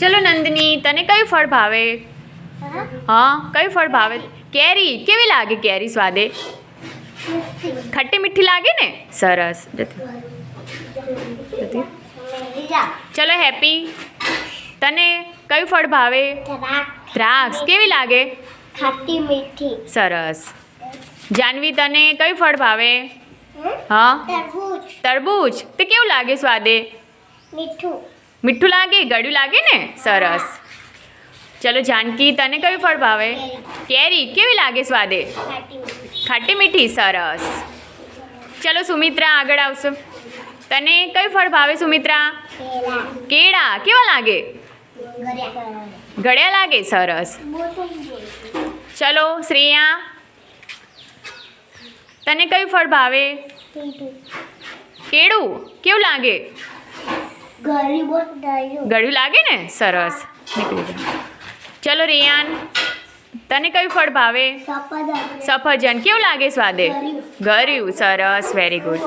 ચલો નંદની તને કયું ફળ ભાવે? હા કયું ફળ ભાવે? કેરી? કેવી લાગે કેરી સ્વાદે? ખટ્ટી મીઠી લાગે ને? સરસ. ચલો હેપી. તને કયું ફળ ભાવે? દ્રાક્ષ. કેવી લાગે? ખાટી મીઠી. સરસ. જાનવી તને કયું ફળ ભાવે? હા? તરબૂચ. તે કેવું લાગે સ્વાદે? મીઠું. મીઠું લાગે ગળ્યું લાગે ને? સરસ. ચલો જાનકી તને કયું ફળ ભાવે? કેરી. કેવી લાગે સ્વાદે? ખાટી મીઠી. સરસ. ચલો સુમિત્રા આગળ આવશો. તને કયું ફળ ભાવે સુમિત્રા? કેળા. કેવા લાગે? ગળ્યા લાગે? સરસ. ચલો શ્રેયા. તને કયું ફળ ભાવે? કેળું. કેવું લાગે? ગળ્યું લાગે ને? સરસ. નીકળી જાઓ ચલો રિયાન તને કયું ફળ ભાવે? સફરજન. કેવું લાગે સ્વાદે? ગર્યું સરસ. Very good